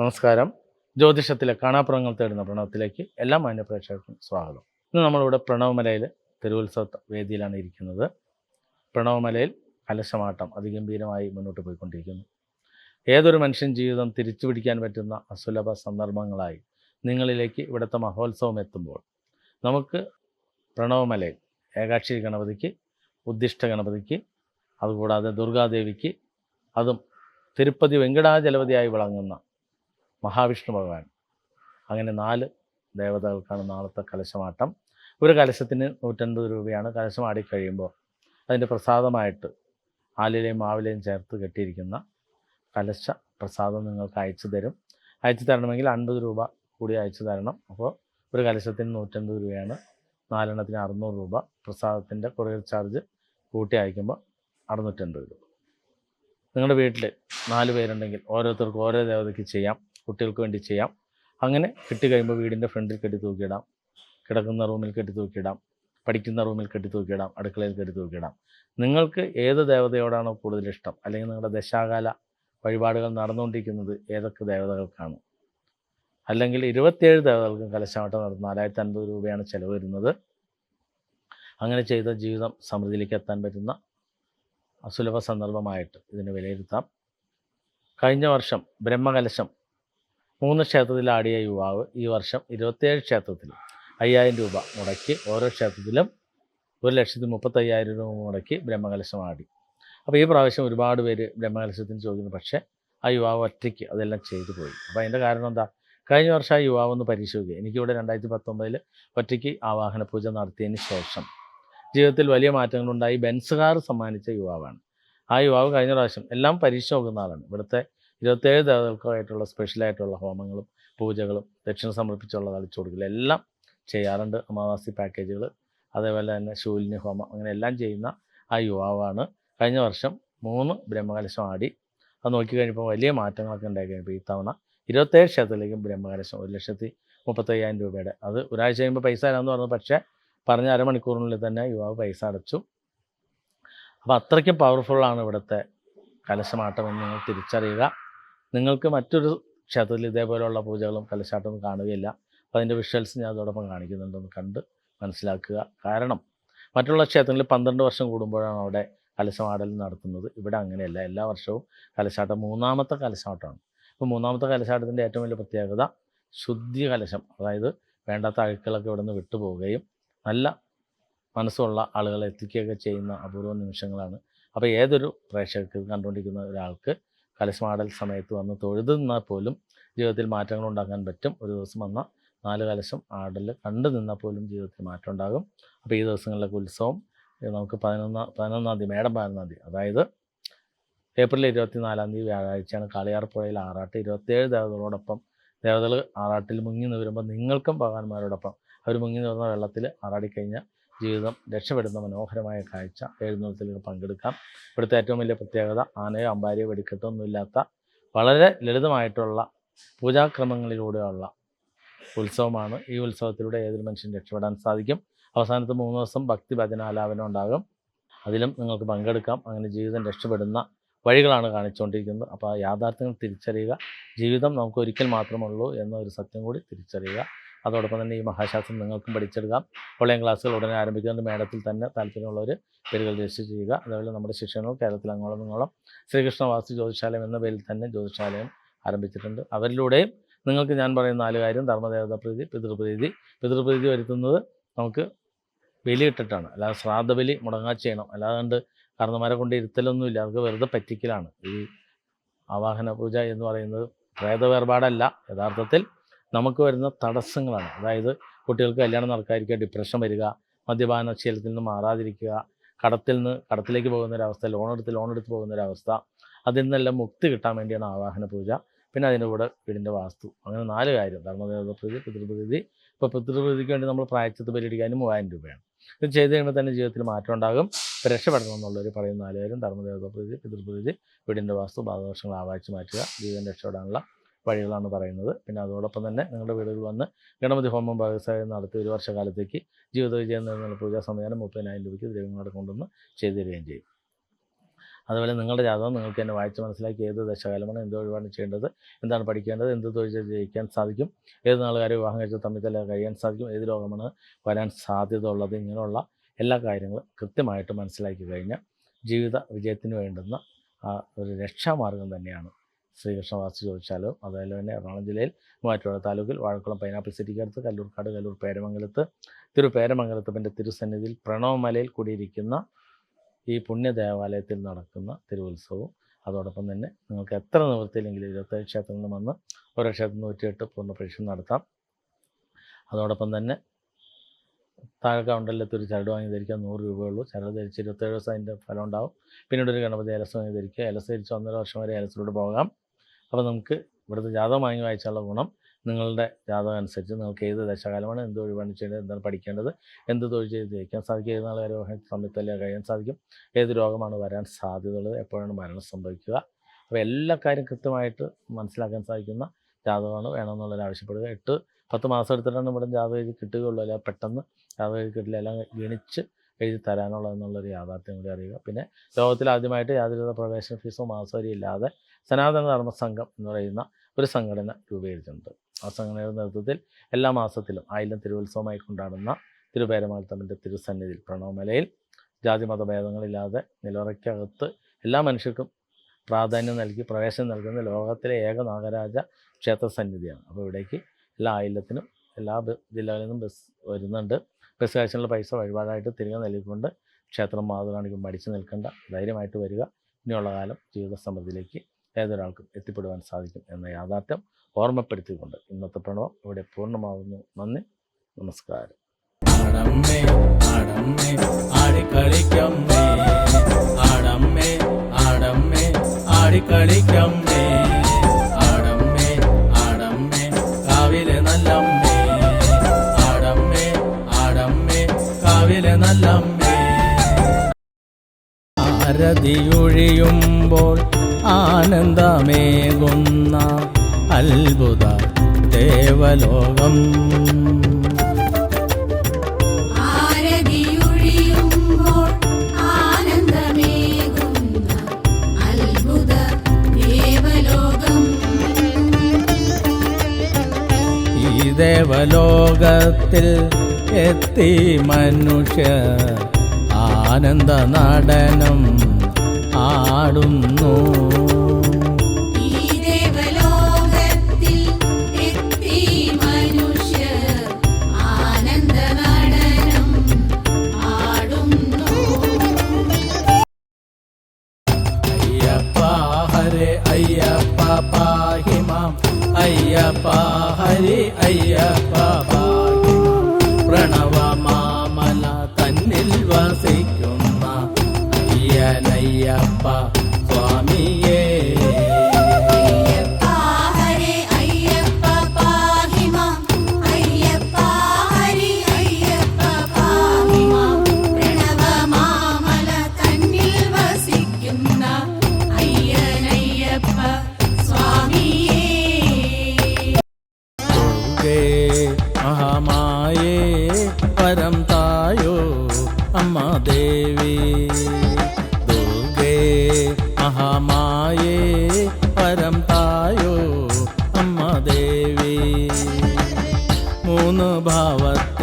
നമസ്കാരം. ജ്യോതിഷത്തിലെ കാണാപ്പുറങ്ങൾ തേടുന്ന പ്രണവത്തിലേക്ക് എല്ലാ മാന്യ പ്രേക്ഷകർക്കും സ്വാഗതം. ഇന്ന് നമ്മളിവിടെ പ്രണവമലയിൽ തിരുവുത്സവ വേദിയിലാണ് ഇരിക്കുന്നത്. പ്രണവമലയിൽ കലശമാട്ടം അതിഗംഭീരമായി മുന്നോട്ട് പോയിക്കൊണ്ടിരിക്കുന്നു. ഏതൊരു മനുഷ്യൻ ജീവിതം തിരിച്ചു പിടിക്കാൻ പറ്റുന്ന അസുലഭ സന്ദർഭങ്ങളായി നിങ്ങളിലേക്ക് ഇവിടുത്തെ മഹോത്സവം എത്തുമ്പോൾ നമുക്ക് പ്രണവമലയിൽ ഏകാക്ഷി ഗണപതിക്ക് ഉദ്ദിഷ്ട ഗണപതിക്ക് അതുകൂടാതെ ദുർഗാദേവിക്ക് അതും തിരുപ്പതി വെങ്കടാചലപതിയായി വിളങ്ങുന്ന മഹാവിഷ്ണു ഭഗവാൻ. അങ്ങനെ നാല് ദേവതകൾക്കാണ് നാളത്തെ കലശമാട്ടം. ഒരു കലശത്തിന് നൂറ്റൻപത് രൂപയാണ് കലശമാടി കഴിയുമ്പോൾ അതിന്റെ പ്രസാദമായിട്ട് ആലിലയും മാവിലയും ചേർത്ത് കെട്ടിയിരിക്കുന്ന കലശ പ്രസാദം നിങ്ങൾക്ക് അയച്ചു തരും. അയച്ചു തരണമെങ്കിൽ അൻപത് രൂപ കൂടി അയച്ചു തരണം. അപ്പോൾ ഒരു കലശത്തിന് നൂറ്റൻപത് രൂപയാണ്. നാലെണ്ണത്തിന് അറുന്നൂറ് രൂപ പ്രസാദത്തിന്റെ കൊറിയർ ചാർജ് കൂട്ടി അയക്കുമ്പോൾ അറുന്നൂറ്റൻപത് രൂപ. നിങ്ങളുടെ വീട്ടിൽ നാല് പേരുണ്ടെങ്കിൽ ഓരോരുത്തർക്കും ഓരോ ദേവതയ്ക്ക് ചെയ്യാം. കുട്ടികൾക്ക് വേണ്ടി ചെയ്യാം. അങ്ങനെ കിട്ടി കഴിയുമ്പോൾ വീടിന്റെ ഫ്രണ്ടിൽ കെട്ടി തൂക്കിയിടാം. കിടക്കുന്ന റൂമിൽ കെട്ടി തൂക്കിയിടാം. പഠിക്കുന്ന റൂമിൽ കെട്ടി തൂക്കിയിടാം. അടുക്കളയിൽ കെട്ടി തൂക്കിയിടാം. നിങ്ങൾക്ക് ഏത് ദേവതയോടാണോ കൂടുതൽ ഇഷ്ടം? അല്ലെങ്കിൽ നിങ്ങളുടെ ദശാകാല വഴിപാടുകൾ നടന്നുകൊണ്ടിരിക്കുന്നത് ഏതൊക്കെ ദേവതകൾക്കാണ്? അല്ലെങ്കിൽ ഇരുപത്തിയേഴ് ദേവതകൾക്കും കലശാവട്ടം നടത്തുന്ന നാലായിരത്തി അൻപത് രൂപയാണ് ചിലവ് വരുന്നത്. അങ്ങനെ ചെയ്ത ജീവിതം സമൃദ്ധിയിലേക്ക് എത്താൻ പറ്റുന്ന അസുലഭ സന്ദർഭമായിട്ട് ഇതിനെ വിലയിരുത്താം. കഴിഞ്ഞ വർഷം ബ്രഹ്മകലശം മൂന്ന് ക്ഷേത്രത്തിൽ ആടിയ യുവാവ് ഈ വർഷം ഇരുപത്തിയേഴ് ക്ഷേത്രത്തിൽ അയ്യായിരം രൂപ മുടക്കി ഓരോ ക്ഷേത്രത്തിലും ഒരു ലക്ഷത്തി മുപ്പത്തയ്യായിരം രൂപ മുടക്കി ബ്രഹ്മകലശം ആടി. അപ്പോൾ ഈ പ്രാവശ്യം ഒരുപാട് പേര് ബ്രഹ്മകലശത്തിന് ചോദിക്കുന്നു. പക്ഷേ ആ യുവാവ് ഒറ്റയ്ക്ക് അതെല്ലാം ചെയ്തു പോയി. അപ്പോൾ അതിന്റെ കാരണം എന്താ? കഴിഞ്ഞ വർഷം ആ യുവാവ് ഒന്ന് പരിശോധിക്കുക എനിക്കിവിടെ രണ്ടായിരത്തി പത്തൊമ്പതിൽ ഒറ്റയ്ക്ക് ആവാഹന പൂജ നടത്തിയതിന് ശേഷം ജീവിതത്തിൽ വലിയ മാറ്റങ്ങളുണ്ടായി. ബെൻസുകാർ സമ്മാനിച്ച യുവാവാണ്. ആ യുവാവ് കഴിഞ്ഞ പ്രാവശ്യം എല്ലാം പരീക്ഷ നോക്കുന്ന ആളാണ്. ഇവിടുത്തെ ഇരുപത്തേഴ് ദേവതകൾക്കായിട്ടുള്ള സ്പെഷ്യലായിട്ടുള്ള ഹോമങ്ങളും പൂജകളും ദക്ഷിണ സമർപ്പിച്ചുള്ള തളിച്ചു എല്ലാം ചെയ്യാറുണ്ട്. അമാവാസി പാക്കേജുകൾ അതേപോലെ തന്നെ ശൂലിനി ഹോമം അങ്ങനെ എല്ലാം ചെയ്യുന്ന ആ യുവാവാണ്. കഴിഞ്ഞ വർഷം മൂന്ന് ബ്രഹ്മകലശം ആടി. അത് നോക്കിക്കഴിഞ്ഞപ്പോൾ വലിയ മാറ്റങ്ങളൊക്കെ ഉണ്ടായി കഴിഞ്ഞപ്പോൾ ഈ തവണ ഇരുപത്തേഴ് ക്ഷേത്രത്തിലേക്കും ബ്രഹ്മകലശം ഒരു ലക്ഷത്തി മുപ്പത്തയ്യായിരം രൂപയുടെ. അത് ഒരാഴ്ച കഴിയുമ്പോൾ പൈസ തരാമെന്ന് പറഞ്ഞു. പക്ഷേ പറഞ്ഞ അരമണിക്കൂറിനുള്ളിൽ തന്നെ യുവാവ് പൈസ അടച്ചു. അപ്പോൾ അത്രയ്ക്കും പവർഫുള്ളാണ് ഇവിടുത്തെ കലശമാട്ടം എന്ന് നിങ്ങൾ തിരിച്ചറിയുക. നിങ്ങൾക്ക് മറ്റൊരു ക്ഷേത്രത്തിൽ ഇതേപോലെയുള്ള പൂജകളും കലശാട്ടവും കാണുകയില്ല. അപ്പോൾ അതിന്റെ വിഷ്വൽസ് ഞാൻ അതോടൊപ്പം കാണിക്കുന്നുണ്ടെന്ന് കണ്ട് മനസ്സിലാക്കുക. കാരണം മറ്റുള്ള ക്ഷേത്രങ്ങളിൽ പന്ത്രണ്ട് വർഷം കൂടുമ്പോഴാണ് അവിടെ കലശമാടൽ നടത്തുന്നത്. ഇവിടെ അങ്ങനെയല്ല. എല്ലാ വർഷവും കലശാട്ടം മൂന്നാമത്തെ കലശാട്ടമാണ് അപ്പോൾ മൂന്നാമത്തെ കലശാട്ടത്തിന്റെ ഏറ്റവും വലിയ പ്രത്യേകത ശുദ്ധി കലശം. അതായത് വേണ്ടാത്ത അഴുക്കളൊക്കെ ഇവിടെ നിന്ന് വിട്ടുപോവുകയും നല്ല മനസ്സുള്ള ആളുകളെ എത്തിക്കുകയൊക്കെ ചെയ്യുന്ന അപൂർവ നിമിഷങ്ങളാണ്. അപ്പോൾ ഏതൊരു പ്രേക്ഷകർക്ക് കണ്ടുകൊണ്ടിരിക്കുന്ന ഒരാൾക്ക് കലശമാടൽ സമയത്ത് വന്ന് തൊഴുതുനിന്നാൽ പോലും ജീവിതത്തിൽ മാറ്റങ്ങൾ ഉണ്ടാക്കാൻ പറ്റും. ഒരു ദിവസം വന്ന നാല് കലശം ആടൽ കണ്ടു നിന്നാൽ പോലും ജീവിതത്തിൽ മാറ്റം ഉണ്ടാകും. അപ്പോൾ ഈ ദിവസങ്ങളിലൊക്കെ ഉത്സവം നമുക്ക് പതിനൊന്നാം പതിനൊന്നാം തീയതി മേടം പതിനൊന്നാം തീയതി അതായത് ഏപ്രിൽ ഇരുപത്തി നാലാം തീയതി വ്യാഴാഴ്ചയാണ് കാളിയാർപ്പുഴയിൽ ആറാട്ട് ഇരുപത്തേഴ് ദേവതകളോടൊപ്പം ദേവതകൾ ആറാട്ടിൽ മുങ്ങി നിവരുമ്പോൾ നിങ്ങൾക്കും ഭഗവാന്മാരോടൊപ്പം. അവർ മുങ്ങി നിവർന്ന വെള്ളത്തിൽ ആറാടിക്കഴിഞ്ഞാൽ ജീവിതം രക്ഷപ്പെടുന്ന മനോഹരമായ കാഴ്ച. എഴുന്നള്ളത്തിൽ പങ്കെടുക്കാം. ഇവിടുത്തെ ഏറ്റവും വലിയ പ്രത്യേകത ആനയോ അമ്പാരിയോ വെടിക്കെട്ടോ ഒന്നുമില്ലാത്ത വളരെ ലളിതമായിട്ടുള്ള പൂജാക്രമങ്ങളിലൂടെയുള്ള ഉത്സവമാണ്. ഈ ഉത്സവത്തിലൂടെ ഏതൊരു മനുഷ്യൻ രക്ഷപ്പെടാൻ സാധിക്കും. അവസാനത്തെ മൂന്ന് ദിവസം ഭക്തി ഭജനാലാപനം ഉണ്ടാകും. അതിലും നിങ്ങൾക്ക് പങ്കെടുക്കാം. അങ്ങനെ ജീവിതം രക്ഷപ്പെടുന്ന വഴികളാണ് കാണിച്ചുകൊണ്ടിരിക്കുന്നത്. അപ്പോൾ യാഥാർത്ഥ്യങ്ങൾ തിരിച്ചറിയുക. ജീവിതം നമുക്ക് ഒരിക്കൽ മാത്രമുള്ളൂ എന്നൊരു സത്യം കൂടി തിരിച്ചറിയുക. അതോടൊപ്പം തന്നെ ഈ മഹാശാസ്ത്രം നിങ്ങൾക്കും പഠിച്ചെടുക്കാം. ഓൺലൈൻ ക്ലാസ്സുകൾ ഉടനെ ആരംഭിക്കുന്നുണ്ട് മേഡത്തിൽ തന്നെ താല്പര്യമുള്ളവർ പേരുകൾ രജിസ്റ്റർ ചെയ്യുക. അതുപോലെ നമ്മുടെ ശിക്ഷണങ്ങൾ കേരളത്തിൽ അങ്ങോളം ഇങ്ങോളം ശ്രീകൃഷ്ണ വാസ്തു ജ്യോതിശാലയം എന്ന പേരിൽ തന്നെ ജ്യോതിശാലയം ആരംഭിച്ചിട്ടുണ്ട്. അവരിലൂടെയും നിങ്ങൾക്ക് ഞാൻ പറയുന്ന നാല് കാര്യം ധർമ്മദേവത പ്രീതി പിതൃപ്രീതി. പിതൃപ്രീതി വരുത്തുന്നത് നമുക്ക് ബലിയിട്ടിട്ടാണ്. അല്ലാതെ ശ്രാദ്ധബലി മുടങ്ങാ ചെയ്യണം. അല്ലാതെ കണ്ട് കാരണന്മാരെ കൊണ്ട് ഇരുത്തലൊന്നുമില്ല. അവർക്ക് വെറുതെ പറ്റിക്കലാണ്. ഈ ആവാഹന പൂജ എന്ന് പറയുന്നത് പ്രേതവേർപാടല്ല. യഥാർത്ഥത്തിൽ നമുക്ക് വരുന്ന തടസ്സങ്ങളാണ്. അതായത് കുട്ടികൾക്ക് കല്യാണം നടക്കാതിരിക്കുക ഡിപ്രഷൻ വരിക മദ്യപാന ശീലത്തിൽ നിന്ന് മാറാതിരിക്കുക കടത്തിൽ നിന്ന് കടത്തിലേക്ക് പോകുന്ന ഒരവസ്ഥ ലോൺ എടുത്ത് ലോൺ എടുത്ത് പോകുന്ന ഒരവസ്ഥ അതിൽ നിന്നെല്ലാം മുക്തി കിട്ടാൻ വേണ്ടിയാണ് ആവാഹന പൂജ. പിന്നെ അതിന്റെ കൂടെ വീടിന്റെ വാസ്തു. അങ്ങനെ നാല് കാര്യം. ധർമ്മദേവത പ്രീതി പിതൃപ്രീതി. ഇപ്പോൾ പിതൃപ്രീതിക്ക് വേണ്ടി നമ്മൾ പ്രായച്ചത്ത് പരിഹരിക്കാനും മൂവായിരം രൂപയാണ്. ഇത് ചെയ്ത് കഴിയുമ്പോൾ തന്നെ ജീവിതത്തിൽ മാറ്റം ഉണ്ടാകും. രക്ഷപ്പെടണം എന്നുള്ളവർ പറയുന്ന നാല് കാര്യം. ധർമ്മദേവത പ്രീതി പിതൃപ്രീതി വീടിന്റെ വാസ്തു ബാധദോഷങ്ങൾ ആവാഹിച്ച് മാറ്റുക ജീവിതം രക്ഷപ്പെടാനുള്ള വഴികളാണ് പറയുന്നത്. പിന്നെ അതോടൊപ്പം തന്നെ നിങ്ങളുടെ വീടുകളിൽ വന്ന് ഗണപതി ഹോമം ഭാഗസായം നടത്തി ഒരു വർഷകാലത്തേക്ക് ജീവിത വിജയം നിന്നുള്ള പൂജാ സംവിധാനം മുപ്പതിനായിരം രൂപയ്ക്ക് ദ്രവ്യങ്ങളുടെ കൊണ്ടുവന്ന് ചെയ്തു തരികയും ചെയ്യും. അതുപോലെ നിങ്ങളുടെ ജാതകം നിങ്ങൾക്ക് തന്നെ വായിച്ച് മനസ്സിലാക്കി ഏത് ദശകാലമാണ് എന്ത് ഒഴിവാണ് ചെയ്യേണ്ടത് എന്താണ് പഠിക്കേണ്ടത് എന്ത് തൊഴിൽ ജയിക്കാൻ സാധിക്കും ഏത് നാളുകാരെ വിവാഹം കഴിച്ച് തമ്മിൽ തന്നെ കഴിയാൻ സാധിക്കും ഏത് രോഗമാണ് വരാൻ സാധ്യത ഉള്ളത് ഇങ്ങനെയുള്ള എല്ലാ കാര്യങ്ങളും കൃത്യമായിട്ട് മനസ്സിലാക്കി കഴിഞ്ഞാൽ ജീവിത വിജയത്തിന് വേണ്ടുന്ന ഒരു രക്ഷാമാർഗം തന്നെയാണ്. ശ്രീകൃഷ്ണവാസി ചോദിച്ചാലോ അതുപോലെ തന്നെ എറണാകുളം ജില്ലയിൽ മൂവാറ്റുപുഴ താലൂക്കിൽ വാഴക്കുളം പൈനാപ്പിൾ സിറ്റിക്കടുത്ത് കല്ലൂർക്കാട് കല്ലൂർ പേരമംഗലത്ത് തിരു പേരമംഗലത്തപ്പന്റെ തിരുസന്നിധിയിൽ പ്രണവമലയിൽ കൂടിയിരിക്കുന്ന ഈ പുണ്യ ദേവാലയത്തിൽ നടക്കുന്ന തിരുവുത്സവവും അതോടൊപ്പം തന്നെ നിങ്ങൾക്ക് എത്ര നിവൃത്തിയില്ലെങ്കിലും ഇരുപത്തേഴ് ക്ഷേത്രങ്ങളിൽ വന്ന് ഓരോ ക്ഷേത്രത്തിൽ നൂറ്റിയെട്ട് പൂർണ പരീക്ഷ നടത്താം. അതോടൊപ്പം തന്നെ താഴെ കൗണ്ടറിലെത്തി ഒരു ചരട് വാങ്ങി ധരിക്കുക നൂറ് രൂപയുള്ളൂ ചരട് ധരിച്ച് ഇരുപത്തേഴ് ദിവസം അതിന്റെ ഫലം ഉണ്ടാവും പിന്നീട് ഒരു ഗണപതി ഏലസ് വാങ്ങി ധരിക്കുക ഏലസ് ധരിച്ച് ഒന്നര വർഷം വരെ ഏലസിലൂടെ പോകാം. അപ്പോൾ നമുക്ക് ഇവിടുത്തെ ജാതകം വാങ്ങി വായിച്ചുള്ള ഗുണം നിങ്ങളുടെ ജാതകം അനുസരിച്ച് നിങ്ങൾക്ക് ഏത് ദശകാലമാണ് എന്ത് ഒഴിവാണ് ചെയ്യേണ്ടത് എന്താണ് പഠിക്കേണ്ടത് എന്ത് തൊഴിൽ ചെയ്ത് ജയിക്കാൻ സാധിക്കും ഏത് നാളെ രോഗ സമയത്തല്ലേ കഴിയാൻ സാധിക്കും ഏത് രോഗമാണ് വരാൻ സാധ്യതയുള്ളത് എപ്പോഴാണ് മരണം സംഭവിക്കുക. അപ്പോൾ എല്ലാ കാര്യം കൃത്യമായിട്ട് മനസ്സിലാക്കാൻ സാധിക്കുന്ന ജാതകമാണ് വേണമെന്നുള്ളവരാവശ്യപ്പെടുക എട്ട് പത്ത് മാസം എടുത്തിട്ടാണ് ഇവിടെ ജാതകം കിട്ടുകയുള്ളൂ. അല്ല പെട്ടെന്ന് കിട്ടില്ല എല്ലാം ഗണിച്ച് എഴുതി തരാനുള്ളതെന്നുള്ളൊരു യാഥാർത്ഥ്യം കൂടി അറിയുക. പിന്നെ ലോകത്തിൽ ആദ്യമായിട്ട് യാതൊരുവിധ പ്രവേശന ഫീസോ മാസവരി ഇല്ലാതെ സനാതന ധർമ്മ സംഘം എന്ന് പറയുന്ന ഒരു സംഘടന രൂപീകരിച്ചിട്ടുണ്ട്. ആ സംഘടനയുടെ നേതൃത്വത്തിൽ എല്ലാ മാസത്തിലും ആയിരം തിരുവുത്സവമായി കൊണ്ടാടുന്ന തിരുപേരമാൽത്തമ്മന്റെ തിരുസന്നിധിയിൽ പ്രണവമലയിൽ ജാതി മതഭേദങ്ങളില്ലാതെ നിലവറയ്ക്കകത്ത് എല്ലാ മനുഷ്യർക്കും പ്രാധാന്യം നൽകി പ്രവേശനം നൽകുന്ന ലോകത്തിലെ ഏക നാഗരാജ ക്ഷേത്ര സന്നിധിയാണ് അപ്പോൾ ഇവിടേക്ക് എല്ലാ ആയില്ലത്തിനും എല്ലാ ജില്ലകളിൽ നിന്നും ബസ് വരുന്നുണ്ട്. ബസ് കാശിനുള്ള പൈസ വഴിപാടായിട്ട് തിരികെ നൽകിക്കൊണ്ട് ക്ഷേത്രം മാതൃകാണിക്കും മടിച്ചു നിൽക്കേണ്ട ധൈര്യമായിട്ട് വരിക. ഇനിയുള്ള കാലം ജീവിത സമൃദ്ധിയിലേക്ക് ഏതൊരാൾക്കും എത്തിപ്പെടുവാൻ സാധിക്കും എന്ന യാഥാർത്ഥ്യം ഓർമ്മപ്പെടുത്തിക്കൊണ്ട് ഇന്നത്തെ പ്രണവം ഇവിടെ പൂർണമാകുന്നു നന്ദി. നമസ്കാരം. ആടിക്കളിക്കമ്മേ. ആടമ്മേ ആടമ്മേ ആടിക്കളിക്കമ്മേ. കാവിലെ നല്ലമ്മേ ആരതിയൊഴിയുമ്പോൾ ആനന്ദമേകുന്ന അത്ഭുത ദേവലോകം. ആരതിയൊഴിയുമ്പോൾ ആനന്ദമേകുന്ന അത്ഭുത ദേവലോകം. ഈ ദേവലോകത്തിൽ എത്തി മനുഷ്യ ആനന്ദ നടനം ആടുന്നു.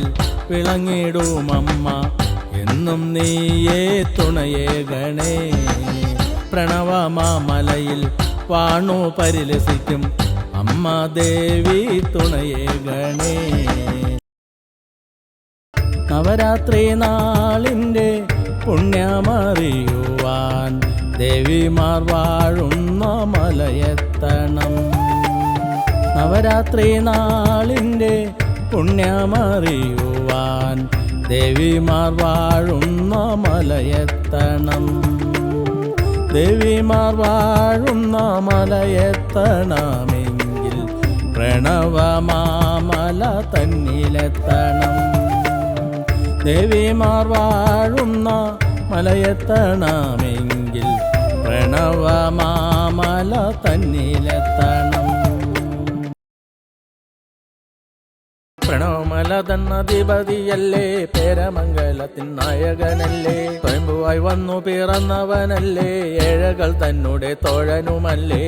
ഭാവത്തിൽ വിളങ്ങിടുമമ്മ എന്നും നീയേ തുണയേ ഗണേ. പ്രണവമാമലയിൽ വാണു പരിലസിക്കും. അമ്മ ദേവി തുണയേ ഗണേ. നവരാത്രി നാളിന്റെ പുണ്യമറിയുവാൻ ദേവിമാർ വാഴുന്ന മലയെത്തണം. നവരാത്രി നാളിന്റെ പുണ്യമറിയുവാൻ ദേവിമാർ വാഴുന്ന മലയെത്തണം. ദേവിമാർ വാഴുന്ന മലയെത്തണമെങ്കിൽ പ്രണവമാമല തന്നിലെത്തണം. ദേവിമാർ വാഴുന്ന മലയെത്തണമെങ്കിൽ പ്രണവമാമല തന്നിലെത്തണം. പ്രണവമലതന്നധിപതിയല്ലേ പേരമംഗലത്തിൻ നായകനല്ലേ? സ്വയംഭുവായി വന്നു പിറന്നവനല്ലേ? ഏഴകൾ തന്നുടെ തോഴനുമല്ലേ?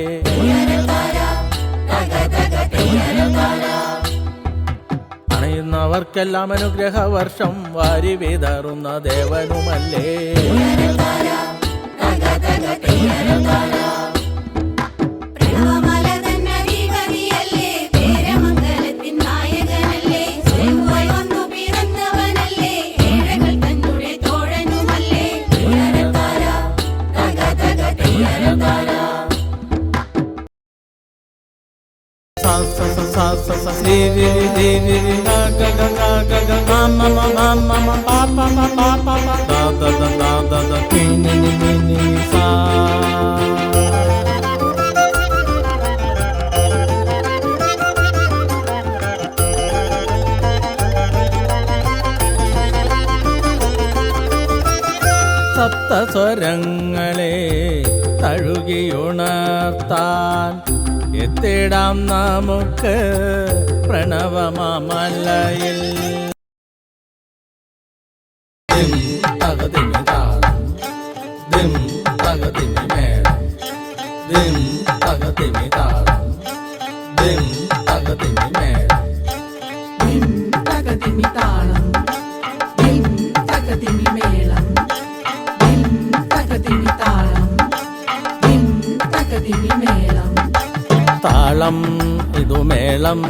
അണയുന്നവർക്കെല്ലാം അനുഗ്രഹ വർഷം വാരി വിതറുന്ന ദേവനുമല്ലേ? എത്തിപ്പെടാം നമുക്ക് പ്രണവമാമലയിൽ. മേളം ഇതു മേളം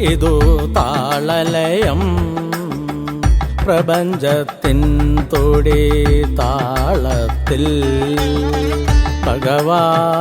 ഇതു താളലയം. പ്രപഞ്ചത്തിൻ തൊടി താളത്തിൽ ഭഗവാനുണരുകയാ